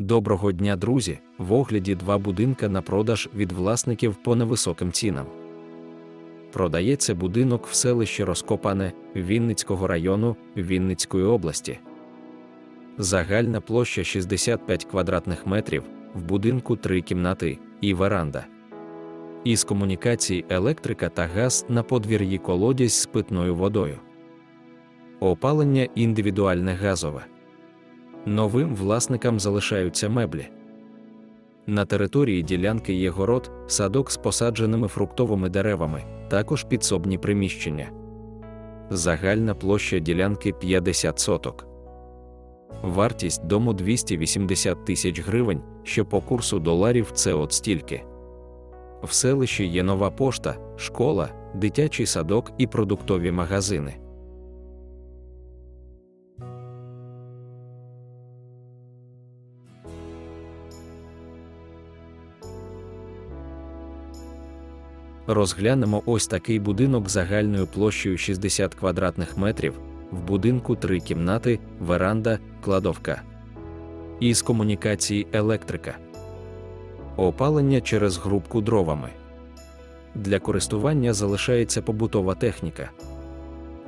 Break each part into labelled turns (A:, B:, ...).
A: Доброго дня, друзі! В огляді два будинка на продаж від власників по невисоким цінам. Продається будинок в селищі Розкопане Вінницького району Вінницької області. Загальна площа 65 квадратних метрів, в будинку три кімнати і веранда. Із комунікацій електрика та газ на подвір'ї колодязь з питною водою. Опалення індивідуальне газове. Новим власникам залишаються меблі. На території ділянки є город, садок з посадженими фруктовими деревами, також підсобні приміщення. Загальна площа ділянки 50 соток. Вартість дому 280 тисяч гривень, що по курсу доларів це от стільки. В селищі є нова пошта, школа, дитячий садок і продуктові магазини. Розглянемо ось такий будинок загальною площею 60 квадратних метрів, в будинку три кімнати, веранда, кладовка. Із комунікації електрика. Опалення через грубку дровами. Для користування залишається побутова техніка.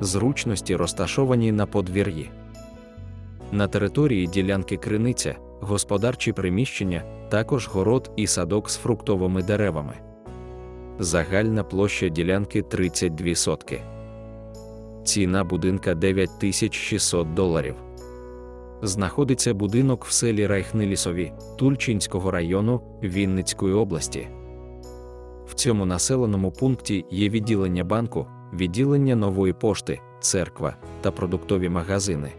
A: Зручності розташовані на подвір'ї. На території ділянки криниця, господарчі приміщення, також город і садок з фруктовими деревами. Загальна площа ділянки 32 сотки. Ціна будинка 9600 доларів. Знаходиться будинок в селі Райхни-Лісові Тульчинського району Вінницької області. В цьому населеному пункті є відділення банку, відділення нової пошти, церква та продуктові магазини.